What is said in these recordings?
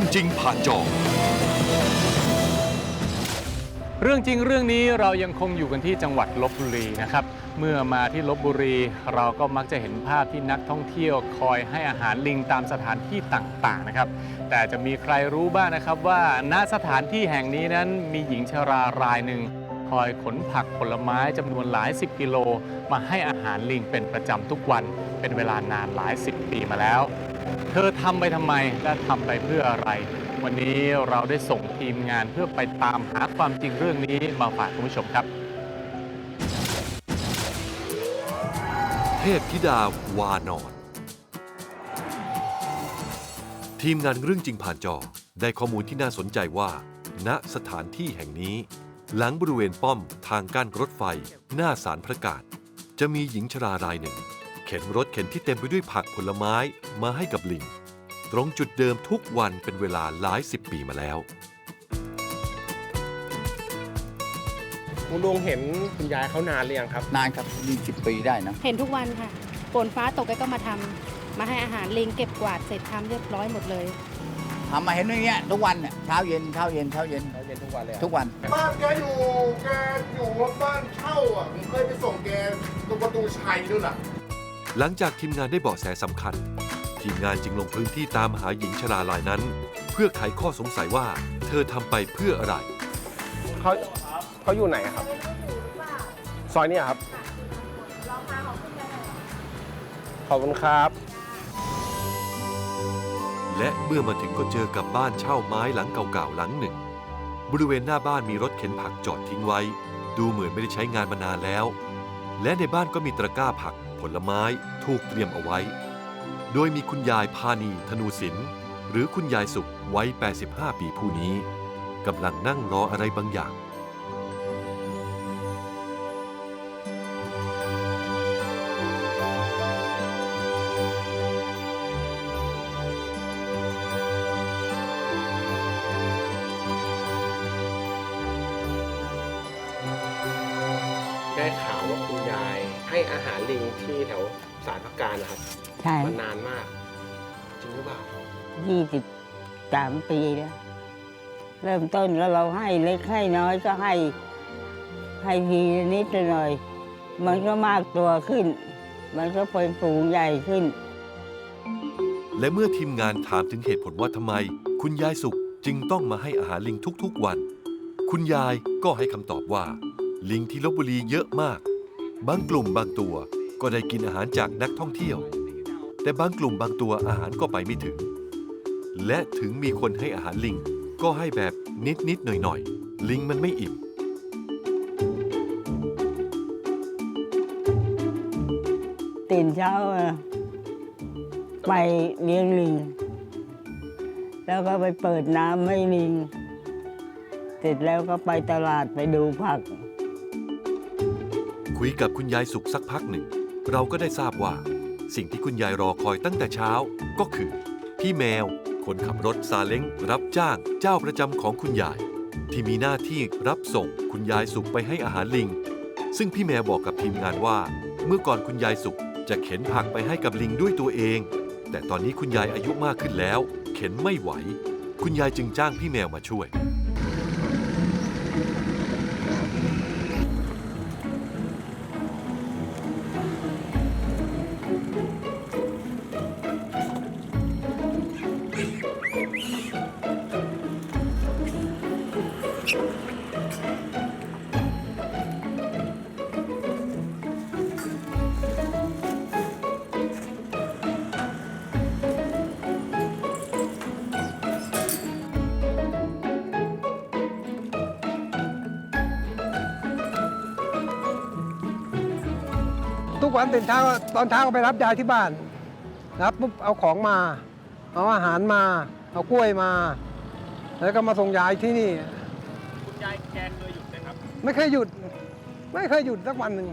รื่องจริงผ่านจอ เรื่องจริงเรื่องนี้เรายังคงอยู่กันที่จังหวัดลบบุรีนะครับ เมื่อมาที่ลบบุรี เราก็มักจะเห็นภาพที่นักท่องเที่ยวคอยให้อาหารลิงตามสถานที่ต่างๆนะครับ แต่จะมีใครรู้บ้างนะครับว่าณสถานที่แห่งนี้นั้นมีหญิงชรารายหนึ่งคอยขนผักผลไม้จำนวนหลายสิบกิโล มาให้อาหารลิงเป็นประจำทุกวันเป็นเวลานานหลายสิบปีมาแล้ว เธอทำไปทำไมและทำไปเพื่ออะไร วันนี้เราได้ส่งทีมงานเพื่อไปตามหาความจริงเรื่องนี้มาฝากคุณผู้ชมครับ เทพธิดาวานอน ทีมงานเรื่องจริงผ่านจอได้ข้อมูลที่น่าสนใจว่า ณสถานที่แห่งนี้ หลังบริเวณป้อมทางกั้นรถไฟ หน้าสารพระกาศ จะมีหญิงชรารายหนึ่ง เข็นรถเข็นที่เต็มไปด้วยผักผลไม้มาให้กับลิง ตรงจุดเดิมทุกวันเป็นเวลาหลายสิบปีมาแล้วลุงดวงเห็นคุณยายเขานานหรือยังครับ นานครับ20ปีได้นะ เห็นทุกวันค่ะฝนฟ้าตกแกก็มาทำมาให้อาหารลิงเก็บกวาดเสร็จทำเรียบร้อยหมมดเลย ทำมาเห็นอย่างเงี้ยทุกวันเนี่ยเช้าเย็นเช้าเย็นเช้าเย็นเขาเย็นทุกวันเลยทุกวัน บ้านแกอยู่แกอยู่บ้านเช่าอะผมเคยไปส่งแกตรงประตูชัยนู่นน่ะ หลังจากทีมงานได้เบาะแสสำคัญ ทีมงานจึงลงพื้นที่ตามหาหญิงชรารายนั้น เพื่อไขข้อสงสัยว่า เธอทำไปเพื่ออะไร เขาเขาอยู่ไหนอะครับ ซอยเนี้ครับขอบคุณครับ และเมื่อมาถึงก็เจอกับบ้านเช่าไม้หลังเก่าๆหลังหนึ่ง บริเวณหน้าบ้านมีรถเข็นผักจอดทิ้งไว้ ดูเหมือนไม่ได้ใช้งานมานานแล้ว และในบ้านก็มีตะกร้าผัก ผลไม้ถูกเตรียมเอาไว้ โดยมีคุณยายพานีธนูศิลป์หรือคุณยายสุขวัย 85 ปีผู้นี้กำลังนั่งรออะไรบางอย่าง ได้ข่าวว่าคุณย ให้อาหารลิงที่แถวสารพักการนะครับใช่มันนานมาก จริงหรือเปล่ายี่สิบสามปีแล้วเริ่มต้นก็เราให้เล็กให้น้อยก็ให้ ให้ทีละนิดละหน่อย มันก็มากตัวขึ้น มันก็เป็นฝูงใหญ่ขึ้น และเมื่อทีมงานถามถึงเหตุผลว่าทำไม คุณยายสุขจึงต้องมาให้อาหารลิงทุกๆวัน คุณยายก็ให้คำตอบว่า ลิงที่ลบบุรีเยอะมาก บางกลุ่มบางตัวก็ได้กินอาหารจากนักท่องเที่ยว แต่บางกลุ่มบางตัวอาหารก็ไปไม่ถึง และถึงมีคนให้อาหารลิง ก็ให้แบบนิดๆหน่อยๆลิงมันไม่อิ่ม ตื่นเช้าไปเลี้ยงลิง แล้วก็ไปเปิดน้ำให้ลิง เสร็จแล้วก็ไปตลาดไปดูผัก คุยกับคุณยายสุขสักพักหนึ่ง เราก็ได้ทราบว่า สิ่งที่คุณยายรอคอยตั้งแต่เช้าก็คือ พี่แมว คนขับรถซาเล้งรับจ้างเจ้าประจำของคุณยาย ที่มีหน้าที่รับส่งคุณยายสุขไปให้อาหารลิง ซึ่งพี่แมวบอกกับทีมงานว่า เมื่อก่อนคุณยายสุขจะเข็นผักไปให้กับลิงด้วยตัวเอง แต่ตอนนี้คุณยายอายุมากขึ้นแล้ว เข็นไม่ไหว คุณยายจึงจ้างพี่แมวมาช่วย กวันตื่นเช้าตอนเช้าก็ไปรับยายที่บ้านรับปุ๊บเอาของมา เอาอาหารมา เอากล้วยมา แล้วก็มาส่งยายที่นี่ คุณยายแกเคยหยุดไหมครับ ไม่เคยหยุด ไม่เคยหยุดสักวันหนึ่ง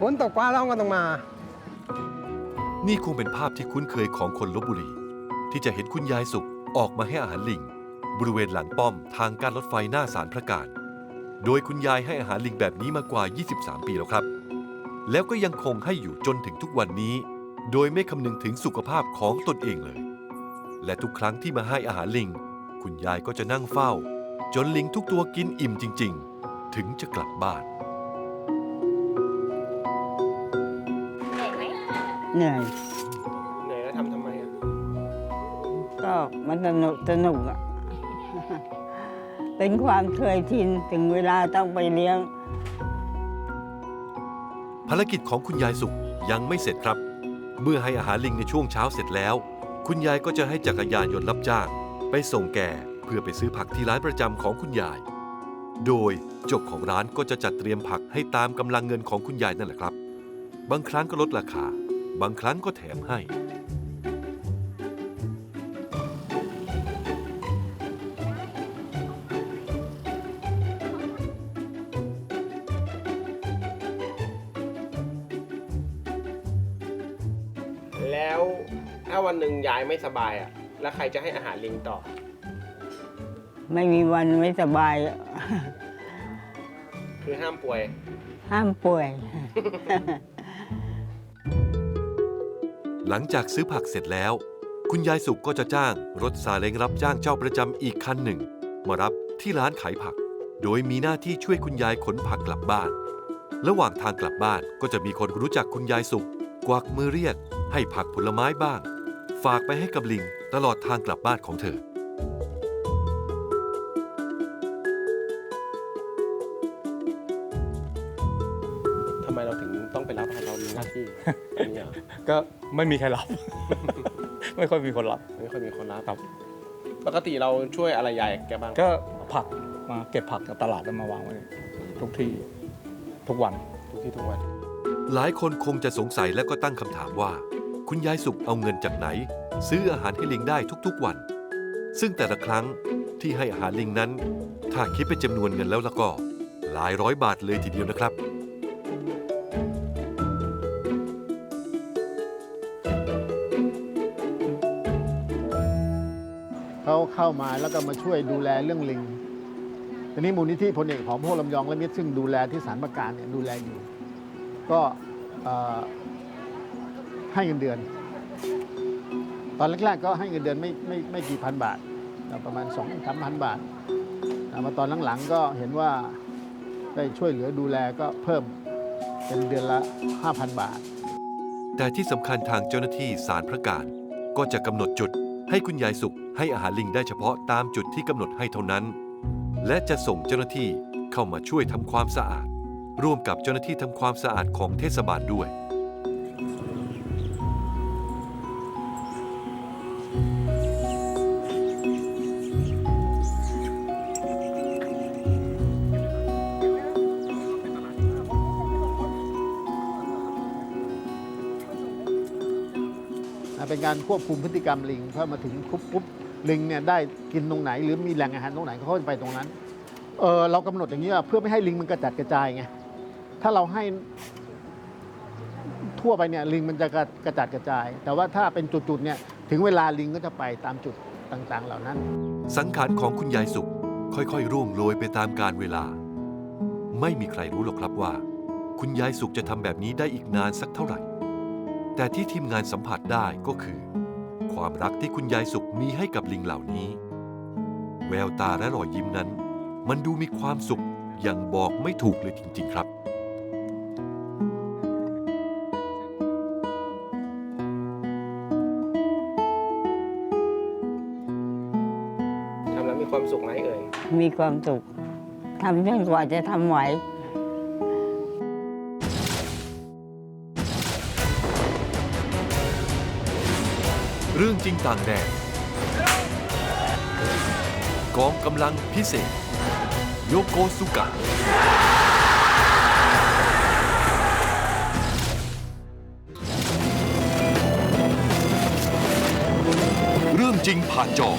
ฝนตกฟ้าร้องก็ต้องมา นี่คงเป็นภาพที่คุ้นเคยของคนลบบุรี ที่จะเห็นคุณยายสุขออกมาให้อาหารลิง บริเวณหลังป้อมทางการรถไฟหน้าสารพระการ โดยคุณยายให้อาหารลิงแบบนี้มากว่า 23 ปีแล้วครับ แล้วก็ยังคงให้อยู่จนถึงทุกวันนี้ โดยไม่คำนึงถึงสุขภาพของตนเองเลย และทุกครั้งที่มาให้อาหารลิง คุณยายก็จะนั่งเฝ้า จนลิงทุกตัวกินอิ่มจริง ๆ ถึงจะกลับบ้าน เหนื่อยเหนื่อยแล้วทำทำไมอะก็มันสนุกสนุกอะ เป็นความเคยชินถึงเวลาต้องไปเลี้ยง ภารกิจของคุณยายสุขยังไม่เสร็จครับ เมื่อให้อาหารลิงในช่วงเช้าเสร็จแล้ว คุณยายก็จะให้จักรยานยนต์รับจ้าง ไปส่งแก่เพื่อไปซื้อผักที่ร้านประจำของคุณยาย โดยเจ้าของร้านก็จะจัดเตรียมผักให้ตามกำลังเงินของคุณยายนั่นแหละครับ บางครั้งก็ลดราคา บางครั้งก็แถมให้ แล้วถ้าวันหนึ่งยายไม่สบายอะ แล้วใครจะให้อาหารลิงต่อ ไม่มีวันไม่สบายอะคือห้ามป่วย ห้ามป่วย หลังจากซื้อผักเสร็จแล้ว คุณยายสุขก็จะจ้าง รถซาเล้งรับจ้างเจ้าประจำอีกคันหนึ่ง มารับที่ร้านขายผัก โดยมีหน้าที่ช่วยคุณยายขนผักกลับบ้าน ระหว่างทางกลับบ้านก็จะมีคนรู้จักคุณยายสุข กวักมือเรียก ให้ผักผลไม้บ้าง ฝากไปให้กับลิงตลอดทางกลับบ้านของเธอ ทำไมเราถึงต้องไปรับให้เรามีหน้าที่อันนี้เหรอก็ไม่มีใครรับ ไม่ค่อยมีคนรับ ไม่ค่อยมีคนรับครับ ปกติเราช่วยอะไรยายแกบ้างก็ผักมาเก็บผักจากตลาดแล้วมาวางไว้ ทุกที่ทุกวัน ทุกที่ทุกวัน หลายคนคงจะสงสัยและก็ตั้งคำถามว่า คุณยายสุขเอาเงินจากไหน ซื้ออาหารให้ลิงได้ทุกๆวัน ซึ่งแต่ละครั้งที่ให้อาหารลิงนั้น ถ้าคิดเป็นจำนวนเงินแล้วล้วก็ หลายร้อยบาทเลยทีเดียวนะครับ เขาเข้ามาแล้วก็มาช่วยดูแลเรื่องลิงทีนี้มูลนิธิพลเอกหอมโพลำยองและมิตรซึ่งดูแลที่สารประการเนี่ยดูแลอยู่ ก็ให้เงินเดือน ตอนแรกๆก็ให้เงินเดือนไม่ไม่ไม่กี่พันบาท ประมาณ2องสามพันบาทมาตอนหลังๆก็เห็นว่าได้ช่วยเหลือดูแลก็เพิ่มเป็นเดือนละ 5,000 บาท แต่ที่สำคัญทางเจ้าหน้าที่สารพระการ ก็จะกำหนดจุดให้คุณยายสุขให้อาหารลิงได้เฉพาะตามจุดที่กำหนดให้เท่านั้น และจะส่งเจ้าหน้าที่เข้ามาช่วยทำความสะอาด ร่วมกับเจ้าหน้าที่ทำความสะอาดของเทศบาลด้วยเป็นการควบคุมพฤติกรรมลิงพอมาถึงปุ๊บปุ๊บลิงเนี่ยได้กินตรงไหน หรือมีแหล่งอาหารตรงไหนเขาก็จะไปตรงนั้นเออเรากำหนดอย่างนี้ว่าเพื่อไม่ให้ลิงมันกระจัดกระจายไง ถ้าเราให้ทั่วไปเนี่ยลิงมันจะกระกระจัดกระจาย แต่ว่าถ้าเป็นจุดๆเนี่ยถึงเวลาลิงก็จะไปตามจุดต่างๆ เหล่านั้น สังขารของคุณยายสุข ค่อยๆ ร่วงโรยไปตามกาลเวลา ไม่มีใครรู้หรอกครับว่า คุณยายสุขจะทำแบบนี้ได้อีกนานสักเท่าไหร่ แต่ที่ทีมงานสัมผัสได้ก็คือ ความรักที่คุณยายสุขมีให้กับลิงเหล่านี้ แววตาและรอยยิ้มนั้น มันดูมีความสุขอย่างบอกไม่ถูกเลยจริง ๆ ครับ ความสุขไหมเอ่ย มีความสุขทำจนกว่าจะทำไหว เรื่องจริงต่างแดนกองกำลังพิเศษ โยโกสุกะ เรื่องจริงผ่านจอ